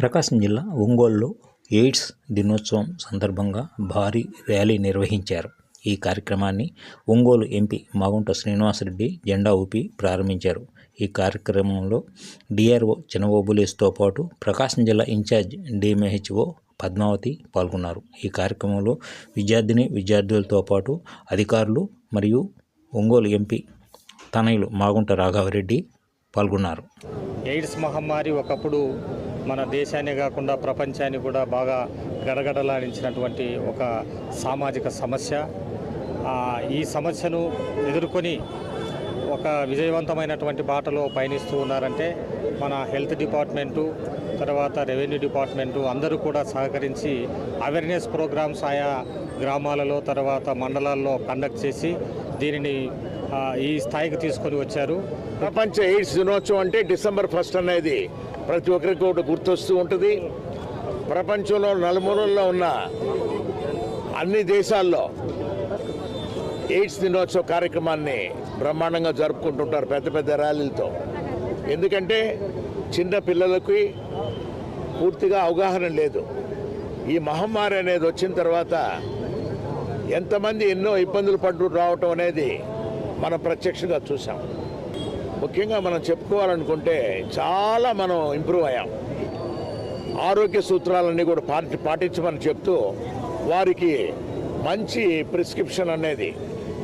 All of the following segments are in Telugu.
ప్రకాశం జిల్లా ఒంగోలులో ఎయిడ్స్ దినోత్సవం సందర్భంగా భారీ ర్యాలీ నిర్వహించారు. ఈ కార్యక్రమాన్ని ఒంగోలు ఎంపీ మాగుంట శ్రీనివాసరెడ్డి జెండా ఊపి ప్రారంభించారు. ఈ కార్యక్రమంలో డిఆర్ఓ చినబోబులేస్తో పాటు ప్రకాశం జిల్లా ఇన్ఛార్జ్ డిఎంహెచ్ఓ పద్మావతి పాల్గొన్నారు. ఈ కార్యక్రమంలో విద్యార్థిని విద్యార్థులతో పాటు అధికారులు మరియు ఒంగోలు ఎంపీ తనయులు మాగుంట రాఘవరెడ్డి పాల్గొన్నారు. ఎయిడ్స్ మహమ్మారి ఒకప్పుడు మన దేశాన్ని కాకుండా ప్రపంచాన్ని కూడా బాగా గడగడలాడించినటువంటి ఒక సామాజిక సమస్య. ఈ సమస్యను ఎదుర్కొని ఒక విజయవంతమైనటువంటి బాటలో పయనిస్తూ ఉన్నారంటే మన హెల్త్ డిపార్ట్మెంటు తర్వాత రెవెన్యూ డిపార్ట్మెంటు అందరూ కూడా సహకరించి అవేర్నెస్ ప్రోగ్రామ్స్ ఆయా గ్రామాలలో తర్వాత మండలాల్లో కండక్ట్ చేసి దీనిని ఈ స్థాయికి తీసుకొని వచ్చారు. ప్రపంచ ఎయిడ్స్ దినోత్సవం అంటే డిసెంబర్ ఫస్ట్ అనేది. ప్రతి ఒక్కరికి ఒకటి గుర్తొస్తూ ఉంటుంది. ప్రపంచంలో నలుమూలల్లో ఉన్న అన్ని దేశాల్లో ఎయిడ్స్ దినోత్సవ కార్యక్రమాన్ని బ్రహ్మాండంగా జరుపుకుంటుంటారు పెద్ద పెద్ద ర్యాలీలతో. ఎందుకంటే చిన్న పిల్లలకి పూర్తిగా అవగాహన లేదు. ఈ మహమ్మారి అనేది వచ్చిన తర్వాత ఎంతమంది ఎన్నో ఇబ్బందులు పడుతూ రావటం అనేది మనం ప్రత్యక్షంగా చూసాం. ముఖ్యంగా మనం చెప్పుకోవాలనుకుంటే చాలా మనం ఇంప్రూవ్ అయ్యాం. ఆరోగ్య సూత్రాలన్నీ కూడా పాటి పాటించమని చెప్తూ వారికి మంచి ప్రిస్క్రిప్షన్ అనేది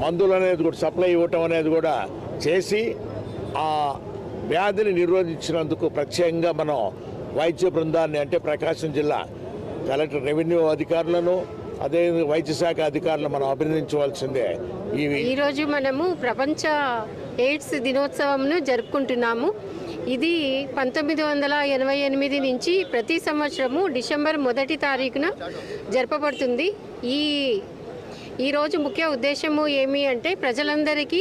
మందులు అనేది కూడా సప్లై ఇవ్వటం అనేది కూడా చేసి ఆ వ్యాధిని నిరోధించినందుకు ప్రత్యేకంగా మనం వైద్య బృందాన్ని అంటే ప్రకాశం జిల్లా కలెక్టర్ రెవెన్యూ అధికారులను అదే వైద్య శాఖ అధికారులను మనం అభినందించవలసిందే. ఈ ఈరోజు మనము ప్రపంచ ఎయిడ్స్ దినోత్సవంను జరుపుకుంటున్నాము. ఇది పంతొమ్మిది వందల ఎనభై ఎనిమిది నుంచి ప్రతి సంవత్సరము డిసెంబర్ మొదటి తారీఖున జరపబడుతుంది. ఈ ఈరోజు ముఖ్య ఉద్దేశము ఏమి అంటే ప్రజలందరికీ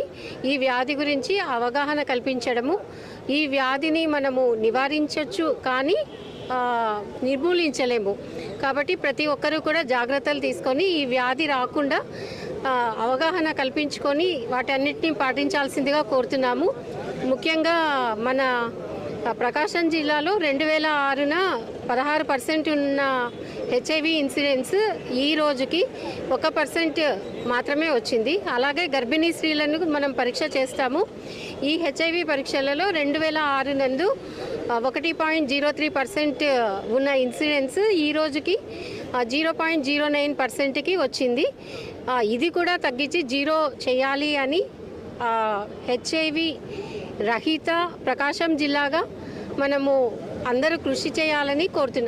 ఈ వ్యాధి గురించి అవగాహన కల్పించడము. ఈ వ్యాధిని మనము నివారించవచ్చు కానీ నిర్మూలించలేము. కాబట్టి ప్రతి ఒక్కరూ కూడా జాగ్రత్తలు తీసుకొని ఈ వ్యాధి రాకుండా అవగాహన కల్పించుకొని వాటన్నిటిని పాటించాల్సిందిగా కోరుతున్నాము. ముఖ్యంగా మన ప్రకాశం జిల్లాలో రెండు వేల ఆరున పదహారు పర్సెంట్ ఉన్న హెచ్ఐవి ఇన్సిడెన్స్ ఈ రోజుకి ఒక పర్సెంట్ మాత్రమే వచ్చింది. అలాగే గర్భిణీ స్త్రీలను మనం పరీక్ష చేస్తాము. ఈ హెచ్ఐవి పరీక్షలలో రెండు వేల ఆరు నందు ఒకటి పాయింట్ జీరో త్రీ పర్సెంట్ ఉన్న ఇన్సిడెన్స్ ఈ రోజుకి జీరో పాయింట్ జీరో నైన్ పర్సెంట్కి వచ్చింది. ఇది కూడా తగ్గించి జీరో చేయాలి అని హెచ్ఐవి రహిత ప్రకాశం జిల్లాగా మనము అందరూ కృషి చేయాలని కోరుతున్నాం.